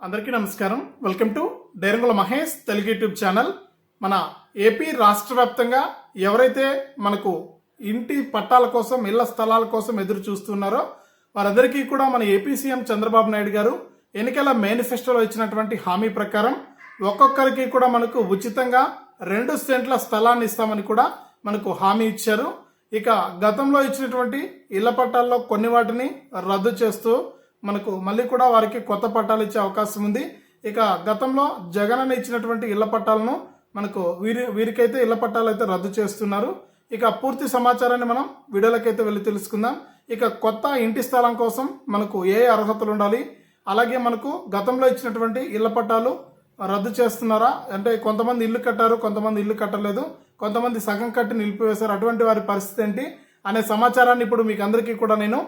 అందరికీ నమస్కారం. Welcome to డైరంగుల మహేష్ తెలుగు యూట్యూబ్ ఛానల్. మన ఏపీ రాష్ట్ర వ్యాప్తంగా ఎవరైతే మనకు ఇంటి పట్టాల కోసం ఇళ్ళ స్థలాల కోసం ఎదురు చూస్తున్నారో వారందరికీ కూడా మన ఏపీ సీఎం చంద్రబాబు నాయుడు గారు ఎన్నికల మేనిఫెస్టోలో ఇచ్చినటువంటి హామీ ప్రకారం ఒక్కొక్కరికి కూడా మనకు ఉచితంగా రెండు సెంట్ల స్థలాన్ని ఇస్తామని కూడా మనకు హామీ ఇచ్చారు. ఇక గతంలో ఇచ్చినటువంటి ఇళ్ళ పట్టాల్లో కొన్ని వాటిని రద్దు చేస్తూ మనకు మళ్ళీ కూడా వారికి కొత్త పట్టాలు ఇచ్చే అవకాశం ఉంది. ఇక గతంలో జగన్ అని ఇచ్చినటువంటి ఇళ్ళ పట్టాలను మనకు వీరి వీరికైతే ఇళ్ళ పట్టాలు అయితే రద్దు చేస్తున్నారు. ఇక పూర్తి సమాచారాన్ని మనం వీడియోలకైతే వెళ్ళి తెలుసుకుందాం. ఇక కొత్త ఇంటి స్థలం కోసం మనకు ఏ అర్హతలు ఉండాలి? అలాగే మనకు గతంలో ఇచ్చినటువంటి ఇళ్ళ పట్టాలు రద్దు చేస్తున్నారా? అంటే కొంతమంది ఇల్లు కట్టారు కొంతమంది ఇల్లు కట్టలేదు కొంతమంది సగం కట్టి నిలిపివేశారు. అటువంటి వారి పరిస్థితి ఏంటి? అనే సమాచారాన్ని ఇప్పుడు మీకు అందరికీ కూడా నేను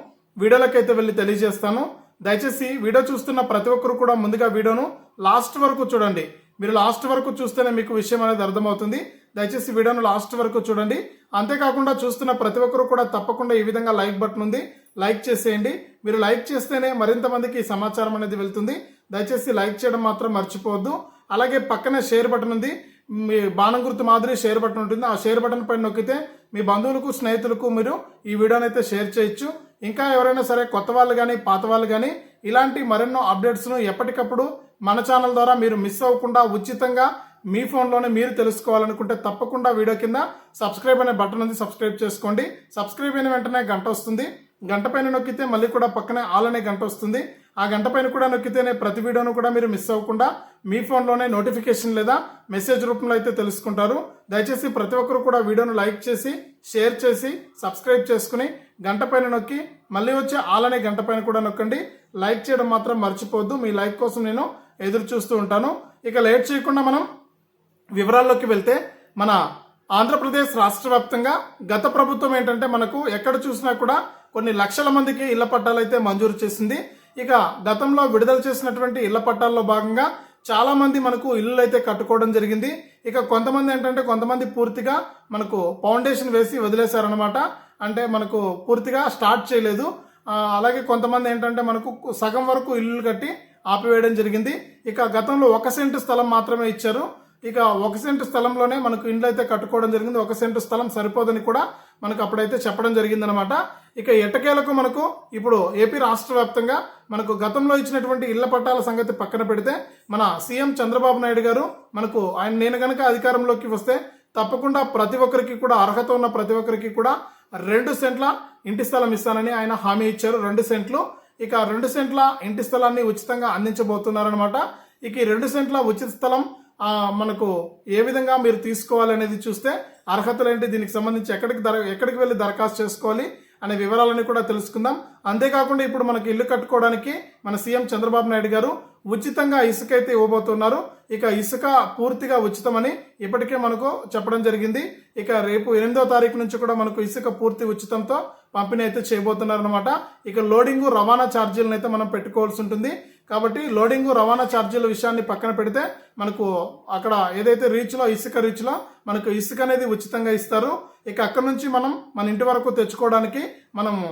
వీడియోలకైతే వెళ్ళి తెలియజేస్తాను. దయచేసి వీడియో చూస్తున్న ప్రతి ఒక్కరు కూడా ముందుగా వీడియోను లాస్ట్ వరకు చూడండి. మీరు లాస్ట్ వరకు చూస్తేనే మీకు విషయం అనేది అర్థమవుతుంది. దయచేసి వీడియోను లాస్ట్ వరకు చూడండి. అంతేకాకుండా చూస్తున్న ప్రతి ఒక్కరు కూడా తప్పకుండా ఈ విధంగా లైక్ బటన్ ఉంది. లైక్ చేసేయండి. మీరు లైక్ చేస్తేనే మరింత మందికి ఈ సమాచారం అనేది వెళ్తుంది. దయచేసి లైక్ చేయడం మాత్రం మర్చిపోవద్దు. అలాగే పక్కనే షేర్ బటన్ ఉంది. మీ బాణం గుర్తు మాదిరి షేర్ బటన్ ఉంటుంది. ఆ షేర్ బటన్ పైన నొక్కితే మీ బంధువులకు స్నేహితులకు మీరు ఈ వీడియోని అయితే షేర్ చేయొచ్చు. ఇంకా ఎవరైనా సరే కొత్త వాళ్ళు కానీ పాత వాళ్ళు కానీ ఇలాంటి మరెన్నో అప్డేట్స్ను ఎప్పటికప్పుడు మన ఛానల్ ద్వారా మీరు మిస్ అవ్వకుండా ఉచితంగా మీ ఫోన్లోనే మీరు తెలుసుకోవాలనుకుంటే తప్పకుండా వీడియో కింద సబ్స్క్రైబ్ అనే బటన్ ఉంది. సబ్స్క్రైబ్ చేసుకోండి. సబ్స్క్రైబ్ అయిన వెంటనే గంట వస్తుంది. గంట పైన నొక్కితే మళ్ళీ కూడా పక్కనే ఆల్ అనే గంట వస్తుంది. ఆ గంట పైన కూడా నొక్కితేనే ప్రతి వీడియోను కూడా మీరు మిస్ అవ్వకుండా మీ ఫోన్లోనే నోటిఫికేషన్ లేదా మెసేజ్ రూపంలో అయితే తెలుసుకుంటారు. దయచేసి ప్రతి ఒక్కరు కూడా వీడియోను లైక్ చేసి షేర్ చేసి సబ్స్క్రైబ్ చేసుకుని గంట పైన నొక్కి మళ్ళీ వచ్చే ఆలనే గంట పైన కూడా నొక్కండి. లైక్ చేయడం మాత్రం మర్చిపోవద్దు. మీ లైక్ కోసం నేను ఎదురు చూస్తూ ఉంటాను. ఇక లేట్ చేయకుండా మనం వివరాల్లోకి వెళ్తే మన ఆంధ్రప్రదేశ్ రాష్ట్ర వ్యాప్తంగా గత ప్రభుత్వం ఏంటంటే మనకు ఎక్కడ చూసినా కూడా కొన్ని లక్షల మందికి ఇళ్ళ పట్టాలైతే మంజూరు చేసింది. ఇక గతంలో విడుదల చేసినటువంటి ఇళ్ళ పట్టాల్లో భాగంగా చాలామంది మనకు ఇల్లు అయితే కట్టుకోవడం జరిగింది. ఇక కొంతమంది ఏంటంటే కొంతమంది పూర్తిగా మనకు ఫౌండేషన్ వేసి వదిలేశారనమాట అంటే మనకు పూర్తిగా స్టార్ట్ చేయలేదు. అలాగే కొంతమంది ఏంటంటే మనకు సగం వరకు ఇల్లు కట్టి ఆపివేయడం జరిగింది. ఇక గతంలో ఒక సెంటు స్థలం మాత్రమే ఇచ్చారు. ఇక ఒక సెంటు స్థలంలోనే మనకు ఇండ్లు అయితే కట్టుకోవడం జరిగింది. ఒక సెంటు స్థలం సరిపోదని కూడా మనకు అప్పుడైతే చెప్పడం జరిగిందనమాట ఇక ఎట్టకేలకు మనకు ఇప్పుడు ఏపీ రాష్ట్ర వ్యాప్తంగా మనకు గతంలో ఇచ్చినటువంటి ఇళ్ళ పట్టాల సంగతి పక్కన పెడితే మన సీఎం చంద్రబాబు నాయుడు గారు మనకు ఆయన నేను కనుక అధికారంలోకి వస్తే తప్పకుండా ప్రతి ఒక్కరికి కూడా అర్హత ఉన్న ప్రతి ఒక్కరికి కూడా రెండు సెంట్ల ఇంటి స్థలం ఇస్తానని ఆయన హామీ ఇచ్చారు. రెండు సెంట్లు. ఇక రెండు సెంట్ల ఇంటి స్థలాన్ని ఉచితంగా అందించబోతున్నారనమాట ఇక ఈ రెండు సెంట్ల ఉచిత స్థలం మనకు ఏ విధంగా మీరు తీసుకోవాలనేది చూస్తే అర్హతలు ఏంటి దీనికి సంబంధించి ఎక్కడికి దర ఎక్కడికి వెళ్ళి దరఖాస్తు చేసుకోవాలి అనే వివరాలని కూడా తెలుసుకుందాం. అంతేకాకుండా ఇప్పుడు మనకి ఇల్లు కట్టుకోవడానికి మన సీఎం చంద్రబాబు నాయుడు గారు ఉచితంగా ఇసుక అయితే ఇవ్వబోతున్నారు. ఇక ఇసుక పూర్తిగా ఉచితమని ఇప్పటికే మనకు చెప్పడం జరిగింది. ఇక రేపు ఎనిమిదో తారీఖు నుంచి కూడా మనకు ఇసుక పూర్తి ఉచితంతో పంపిణీ అయితే చేయబోతున్నారు అనమాట ఇక లోడింగ్ రవాణా ఛార్జీలను అయితే మనం పెట్టుకోవాల్సి ఉంటుంది. కాబట్టి లోడింగ్ రవాణా ఛార్జీల విషయాన్ని పక్కన పెడితే మనకు అక్కడ ఏదైతే రీచ్లో ఇసుక రీచ్లో మనకు ఇసుక అనేది ఉచితంగా ఇస్తారు. ఇక అక్కడ నుంచి మనం మన ఇంటి వరకు తెచ్చుకోవడానికి మనము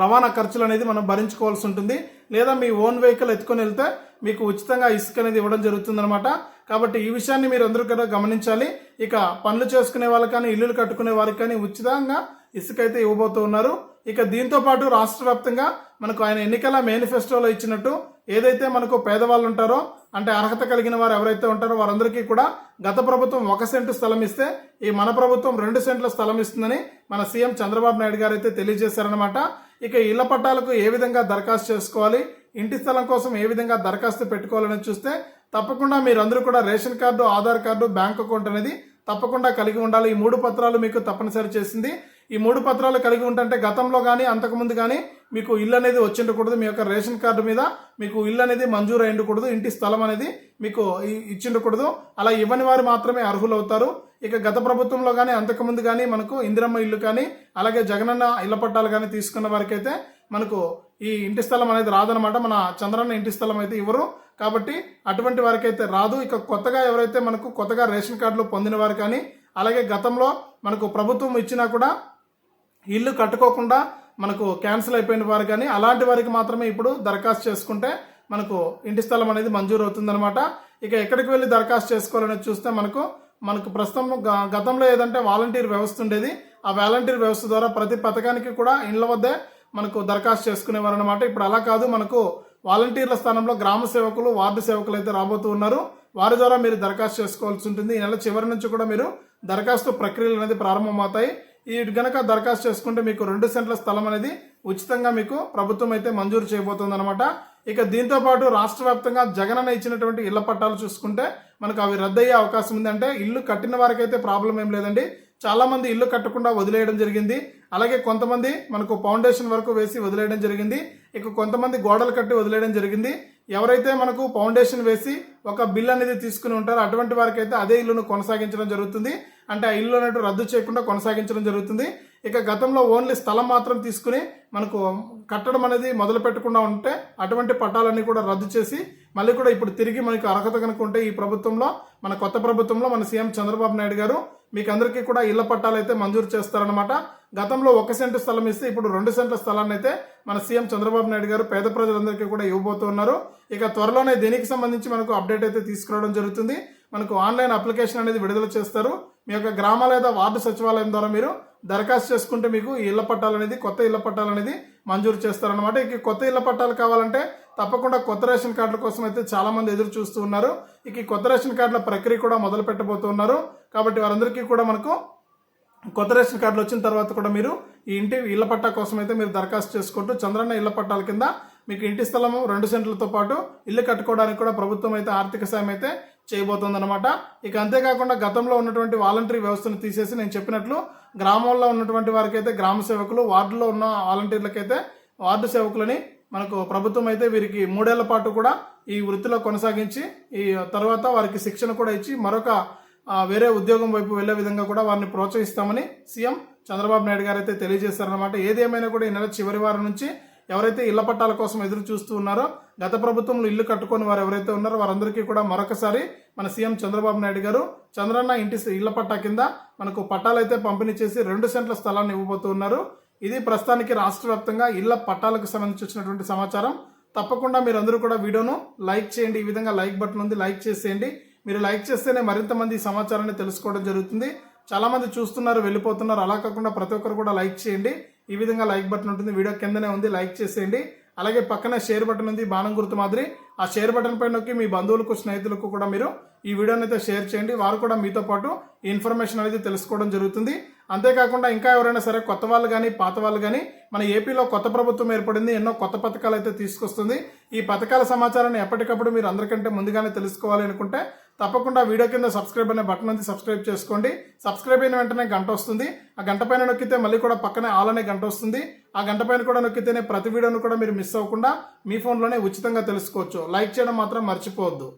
రవాణా ఖర్చులు అనేది మనం భరించుకోవాల్సి ఉంటుంది. లేదా మీ ఓన్ వెహికల్ ఎత్తుకొని వెళ్తే మీకు ఉచితంగా ఇసుక అనేది ఇవ్వడం జరుగుతుందనమాట కాబట్టి ఈ విషయాన్ని మీరు అందరూ కూడా గమనించాలి. ఇక పనులు చేసుకునే వాళ్ళకి కానీ ఇల్లులు కట్టుకునే వారికి కానీ ఉచితంగా ఇసుక అయితే ఇవ్వబోతూ ఉన్నారు. ఇక దీంతో పాటు రాష్ట్ర వ్యాప్తంగా మనకు ఆయన ఎన్నికల మేనిఫెస్టోలో ఇచ్చినట్టు ఏదైతే మనకు పేదవాళ్ళు ఉంటారో అంటే అర్హత కలిగిన వారు ఎవరైతే ఉంటారో వారందరికీ కూడా గత ప్రభుత్వం ఒక సెంటు స్థలం ఇస్తే ఈ మన ప్రభుత్వం రెండు సెంట్ల స్థలం ఇస్తుందని మన సీఎం చంద్రబాబు నాయుడు గారు అయితే తెలియజేశారనమాట ఇక ఇళ్ళ పట్టాలకు ఏ విధంగా దరఖాస్తు చేసుకోవాలి ఇంటి స్థలం కోసం ఏ విధంగా దరఖాస్తు పెట్టుకోవాలని చూస్తే తప్పకుండా మీరందరూ కూడా ration card Aadhaar card bank account అనేది తప్పకుండా కలిగి ఉండాలి. ఈ మూడు పత్రాలు మీకు తప్పనిసరి చేసింది. ఈ మూడు పత్రాలు కలిగి ఉంటే గతంలో కానీ అంతకుముందు కానీ మీకు ఇల్లు అనేది వచ్చిండకూడదు మీ యొక్క రేషన్ కార్డు మీద మీకు ఇల్లు అనేది మంజూరు అయ్యిండకూడదు ఇంటి స్థలం అనేది మీకు ఇచ్చి ఇచ్చిండకూడదు అలా ఇవ్వని వారు మాత్రమే అర్హులు అవుతారు ఇక గత ప్రభుత్వంలో కానీ అంతకుముందు కానీ మనకు ఇందిరమ్మ ఇల్లు కానీ అలాగే జగనన్న ఇళ్ళ పట్టాలు కానీ తీసుకున్న వారికైతే మనకు ఈ ఇంటి స్థలం అనేది రాదనమాట మన చంద్రన్న ఇంటి స్థలం అయితే ఇవ్వరు. కాబట్టి అటువంటి వారికైతే రాదు. ఇక కొత్తగా ఎవరైతే మనకు కొత్తగా రేషన్ కార్డులు పొందిన వారు కానీ అలాగే గతంలో మనకు ప్రభుత్వం ఇచ్చినా కూడా ఇల్లు కట్టుకోకుండా మనకు క్యాన్సిల్ అయిపోయిన వారు కానీ అలాంటి వారికి మాత్రమే ఇప్పుడు దరఖాస్తు చేసుకుంటే మనకు ఇంటి స్థలం అనేది మంజూరు అవుతుందన్నమాట. ఇక ఎక్కడికి వెళ్ళి దరఖాస్తు చేసుకోవాలనేది చూస్తే మనకు మనకు ప్రస్తుతం గ- గతంలో ఏదంటే వాలంటీర్ వ్యవస్థ ఉండేది. ఆ వాలంటీర్ వ్యవస్థ ద్వారా ప్రతి పథకానికి కూడా ఇండ్ల వద్దే మనకు దరఖాస్తు చేసుకునేవారు అనమాట ఇప్పుడు అలా కాదు మనకు వాలంటీర్ల స్థానంలో గ్రామ సేవకులు వార్డు సేవకులు అయితే రాబోతూ ఉన్నారు. వారి ద్వారా మీరు దరఖాస్తు చేసుకోవాల్సి ఉంటుంది. ఈ నెల చివరి నుంచి కూడా మీరు దరఖాస్తు ప్రక్రియలు అనేది ప్రారంభమవుతాయి. ఈ గనక దరఖాస్తు చేసుకుంటే మీకు రెండు సెంట్ల స్థలం అనేది ఉచితంగా మీకు ప్రభుత్వం అయితే మంజూరు చేయబోతుంది అనమాట ఇక దీంతో పాటు రాష్ట్ర వ్యాప్తంగా జగనన్న ఇచ్చినటువంటి ఇళ్ళ పట్టాలు చూసుకుంటే మనకు అవి రద్దయ్యే అవకాశం ఉంది అంటే ఇల్లు కట్టిన వారికి అయితే ప్రాబ్లం ఏం లేదండి. చాలామంది ఇల్లు కట్టకుండా వదిలేయడం జరిగింది. అలాగే కొంతమంది మనకు ఫౌండేషన్ వరకు వేసి వదిలేయడం జరిగింది. ఇక కొంతమంది గోడలు కట్టి వదిలేయడం జరిగింది. ఎవరైతే మనకు ఫౌండేషన్ వేసి ఒక బిల్ అనేది తీసుకుని ఉంటారో అటువంటి వారికైతే అదే ఇల్లును కొనసాగించడం జరుగుతుంది. అంటే ఆ ఇల్లు అనేది రద్దు చేయకుండా కొనసాగించడం జరుగుతుంది. ఇక గతంలో ఓన్లీ స్థలం మాత్రం తీసుకుని మనకు కట్టడం అనేది మొదలు పెట్టకుండా ఉంటే అటువంటి పట్టాలన్నీ కూడా రద్దు చేసి మళ్ళీ కూడా ఇప్పుడు తిరిగి మనకు అర్హత కనుక ఉంటే ఈ ప్రభుత్వంలో మన కొత్త ప్రభుత్వంలో మన సీఎం చంద్రబాబు నాయుడు గారు మీకు అందరికీ కూడా ఇళ్ళ పట్టాలు అయితే మంజూరు చేస్తారనమాట గతంలో ఒక సెంటు స్థలం ఇస్తే ఇప్పుడు రెండు సెంట్ల స్థలాన్ని అయితే మన సీఎం చంద్రబాబు నాయుడు గారు పేద ప్రజలందరికీ కూడా ఇవ్వబోతున్నారు ఇక త్వరలోనే దీనికి సంబంధించి మనకు అప్డేట్ అయితే తీసుకురావడం జరుగుతుంది. మనకు ఆన్లైన్ అప్లికేషన్ అనేది విడుదల చేస్తారు. మీ యొక్క గ్రామ లేదా వార్డు సచివాలయం ద్వారా మీరు దరఖాస్తు చేసుకుంటే మీకు ఇళ్ళ పట్టాలు అనేది కొత్త ఇళ్ళ పట్టాలు అనేది మంజూరు చేస్తారనమాట ఇక కొత్త ఇళ్ళ పట్టాలు కావాలంటే తప్పకుండా కొత్త రేషన్ కార్డుల కోసం అయితే చాలామంది ఎదురు చూస్తూ ఉన్నారు. ఇక ఈ కొత్త రేషన్ కార్డుల ప్రక్రియ కూడా మొదలు పెట్టబోతున్నారు కాబట్టి వారందరికీ కూడా మనకు కొత్త రేషన్ కార్డులు వచ్చిన తర్వాత కూడా మీరు ఈ ఇంటి ఇళ్ళ పట్టా కోసం అయితే మీరు దరఖాస్తు చేసుకుంటూ చంద్రన్న ఇళ్ళ పట్టాల కింద మీకు ఇంటి స్థలము రెండు సెంట్లతో పాటు ఇల్లు కట్టుకోవడానికి కూడా ప్రభుత్వం అయితే ఆర్థిక సాయం అయితే చేయబోతోందనమాట ఇక అంతేకాకుండా గతంలో ఉన్నటువంటి వాలంటరీ వ్యవస్థను తీసేసి నేను చెప్పినట్లు గ్రామంలో ఉన్నటువంటి వారికైతే గ్రామ సేవకులు వార్డులో ఉన్న వాలంటీర్లకైతే వార్డు సేవకులని మనకు ప్రభుత్వం అయితే వీరికి మూడేళ్ళ పాటు కూడా ఈ వృత్తిలో కొనసాగించి ఈ తర్వాత వారికి శిక్షణ కూడా ఇచ్చి మరొక వేరే ఉద్యోగం వైపు వెళ్ళే విధంగా కూడా వారిని ప్రోత్సహిస్తామని సీఎం చంద్రబాబు నాయుడు గారు అయితే తెలియజేశారనమాట ఏదేమైనా కూడా ఈ నెల చివరి వారం నుంచి ఎవరైతే ఇళ్ళ పట్టాల కోసం ఎదురు చూస్తూ ఉన్నారో గత ప్రభుత్వంలో ఇల్లు కట్టుకొని వారు ఎవరైతే ఉన్నారో వారందరికీ కూడా మరొకసారి మన సీఎం చంద్రబాబు నాయుడు గారు చంద్రన్న ఇంటి ఇళ్ళ పట్టా కింద మనకు పట్టాలైతే పంపిణీ చేసి రెండు సెంట్ల స్థలాన్ని ఇవ్వబోతున్నారు ఇది ప్రస్తుతానికి రాష్ట్ర వ్యాప్తంగా ఇళ్ళ పట్టాలకు సంబంధించినటువంటి సమాచారం. తప్పకుండా మీరందరూ కూడా వీడియోను లైక్ చేయండి. ఈ విధంగా లైక్ బటన్ ఉంది లైక్ చేసేయండి. మీరు లైక్ చేస్తేనే మరింత మంది ఈ సమాచారాన్ని తెలుసుకోవడం జరుగుతుంది. చాలామంది చూస్తున్నారు వెళ్ళిపోతున్నారు. అలా కాకుండా ప్రతి ఒక్కరు కూడా లైక్ చేయండి. ఈ విధంగా లైక్ బటన్ ఉంటుంది. వీడియో కిందనే ఉంది. లైక్ చేసేయండి. అలాగే పక్కన షేర్ బటన్ ఉంది. బాణం గుర్తు మాదిరి. ఆ షేర్ బటన్ పై నొక్కి మీ బంధువులకు స్నేహితులకు కూడా మీరు ఈ వీడియోని అయితే షేర్ చేయండి. వారు కూడా మీతో పాటు ఈ ఇన్ఫర్మేషన్ అనేది తెలుసుకోవడం జరుగుతుంది. అంతేకాకుండా ఇంకా ఎవరైనా సరే కొత్త వాళ్ళు కానీ పాత వాళ్ళు కానీ మన ఏపీలో కొత్త ప్రభుత్వం ఏర్పడింది. ఎన్నో కొత్త పథకాలు అయితే తీసుకొస్తుంది. ఈ పథకాల సమాచారాన్ని ఎప్పటికప్పుడు మీరు అందరికంటే ముందుగానే తెలుసుకోవాలి అనుకుంటే తప్పకుండా వీడియో కింద సబ్స్క్రైబ్ అనే బటన్ ఉంది సబ్స్క్రైబ్ చేసుకోండి. సబ్స్క్రైబ్ అయిన వెంటనే గంట వస్తుంది. ఆ గంట పైన నొక్కితే మళ్ళీ కూడా పక్కనే ఆల్ అనే గంట వస్తుంది. ఆ గంట పైన కూడా నొక్కితేనే ప్రతి వీడియోను కూడా మీరు మిస్ అవ్వకుండా మీ ఫోన్లోనే ఉచితంగా తెలుసుకోవచ్చు. లైక్ చేయడం మాత్రం మర్చిపోవద్దు.